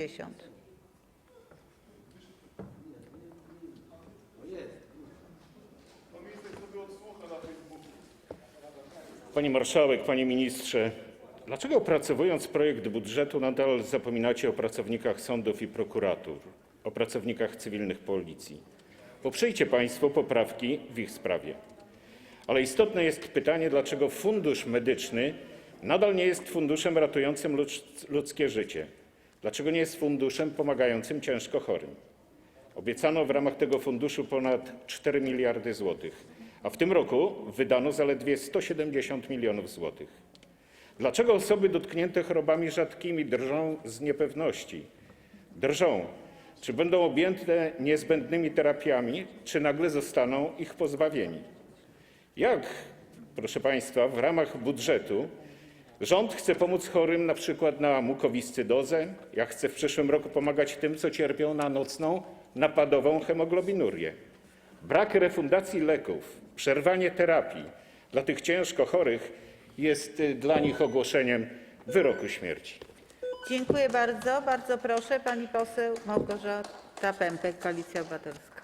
10. Pani marszałek, panie ministrze, dlaczego opracowując projekt budżetu nadal zapominacie o pracownikach sądów i prokuratur, o pracownikach cywilnych Policji? Poprzyjcie państwo poprawki w ich sprawie. Ale istotne jest pytanie, dlaczego Fundusz Medyczny nadal nie jest funduszem ratującym ludz- ludzkie życie? Dlaczego nie jest funduszem pomagającym ciężko chorym? Obiecano w ramach tego funduszu ponad 4 miliardy złotych, a w tym roku wydano zaledwie 170 milionów złotych. Dlaczego osoby dotknięte chorobami rzadkimi drżą z niepewności? Drżą, czy będą objęte niezbędnymi terapiami, czy nagle zostaną ich pozbawieni? Jak, proszę Państwa, w ramach budżetu rząd chce pomóc chorym przykład na mukowiscydozę, jak chce w przyszłym roku pomagać tym, co cierpią na nocną napadową hemoglobinurię? Brak refundacji leków, przerwanie terapii dla tych ciężko chorych jest y, dla nich ogłoszeniem wyroku śmierci. Dziękuję bardzo. Bardzo proszę, pani poseł Małgorzata Pępek, Koalicja Obywatelska.